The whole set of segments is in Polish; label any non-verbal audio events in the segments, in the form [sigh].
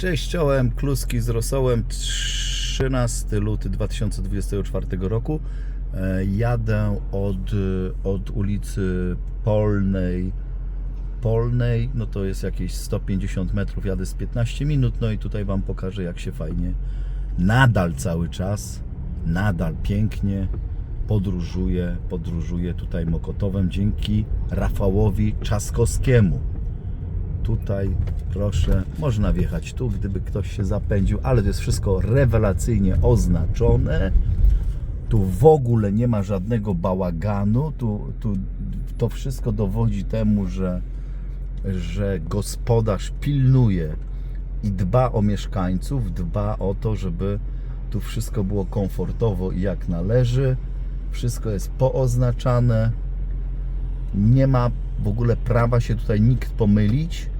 Cześć, czołem, kluski z rosołem, 13 luty 2024 roku. E, Jadę od, od ulicy Polnej, Polnej, no to jest jakieś 150 metrów, jadę z 15 minut, no i tutaj Wam pokażę jak się fajnie, nadal cały czas, nadal pięknie podróżuję, podróżuję tutaj Mokotowem dzięki Rafałowi Czaskowskiemu tutaj proszę, można wjechać tu, gdyby ktoś się zapędził, ale to jest wszystko rewelacyjnie oznaczone. Tu w ogóle nie ma żadnego bałaganu. Tu, tu to wszystko dowodzi temu, że, że gospodarz pilnuje i dba o mieszkańców, dba o to, żeby tu wszystko było komfortowo i jak należy. Wszystko jest pooznaczane nie ma w ogóle prawa się tutaj nikt pomylić.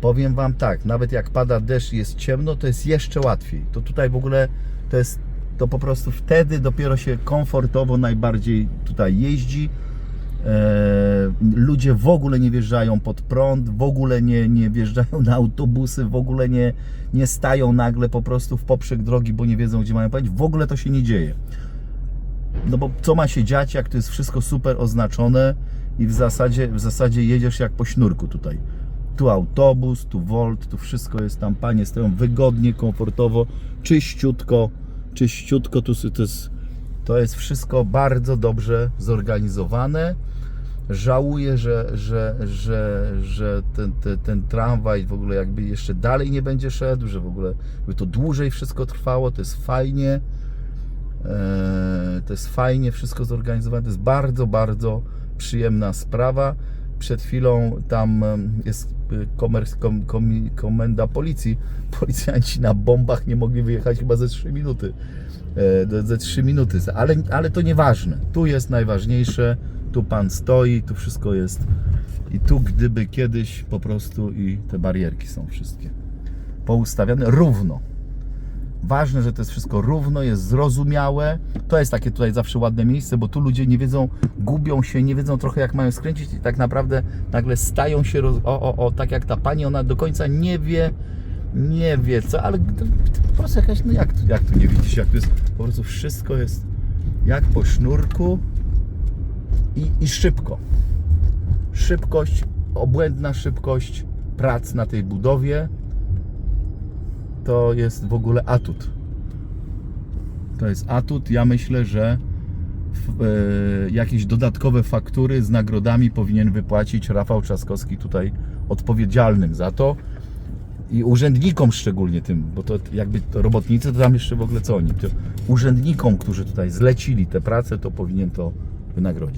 Powiem Wam tak, nawet jak pada deszcz i jest ciemno, to jest jeszcze łatwiej. To tutaj w ogóle to jest, to po prostu wtedy dopiero się komfortowo najbardziej tutaj jeździ. E, ludzie w ogóle nie wjeżdżają pod prąd, w ogóle nie, nie wjeżdżają na autobusy, w ogóle nie, nie stają nagle po prostu w poprzek drogi, bo nie wiedzą gdzie mają pojechać. W ogóle to się nie dzieje. No bo co ma się dziać, jak to jest wszystko super oznaczone i w zasadzie, w zasadzie jedziesz jak po sznurku tutaj. Tu autobus, tu Volt, tu wszystko jest tam, panie stoją wygodnie, komfortowo, czyściutko, czyściutko, tu to jest, to jest wszystko bardzo dobrze zorganizowane. Żałuję, że, że, że, że ten, ten, ten tramwaj w ogóle jakby jeszcze dalej nie będzie szedł, że w ogóle by to dłużej wszystko trwało, to jest fajnie. Eee, To jest fajnie wszystko zorganizowane. To jest bardzo, bardzo przyjemna sprawa. Przed chwilą tam jest y, komer, kom, komi- komenda policji. [laughs] Policjanci na bombach nie mogli wyjechać chyba ze 3 minuty. E, Ze 3 minuty. Ale, ale to nieważne. Tu jest najważniejsze. Tu pan stoi, tu wszystko jest. I tu gdyby kiedyś po prostu i te barierki są wszystkie poustawiane równo. Ważne, że to jest wszystko równo, jest zrozumiałe. To jest takie tutaj zawsze ładne miejsce, bo tu ludzie nie wiedzą, gubią się, nie wiedzą trochę jak mają skręcić i tak naprawdę nagle stają się, roz... o, o, o, tak jak ta pani, ona do końca nie wie, nie wie co, ale to, to po prostu jakaś, no jak, tu- jak tu nie widzisz, jak to jest, po prostu wszystko jest jak po sznurku i, i szybko. Szybkość, obłędna szybkość prac na tej budowie to jest w ogóle atut. To jest atut. Ja myślę, że e, jakieś dodatkowe faktury z nagrodami powinien wypłacić Rafał Trzaskowski tutaj odpowiedzialnym za to i urzędnikom szczególnie tym, bo to jakby to robotnicy to tam jeszcze w ogóle co oni, to urzędnikom, którzy tutaj zlecili te prace, to powinien to wynagrodzić.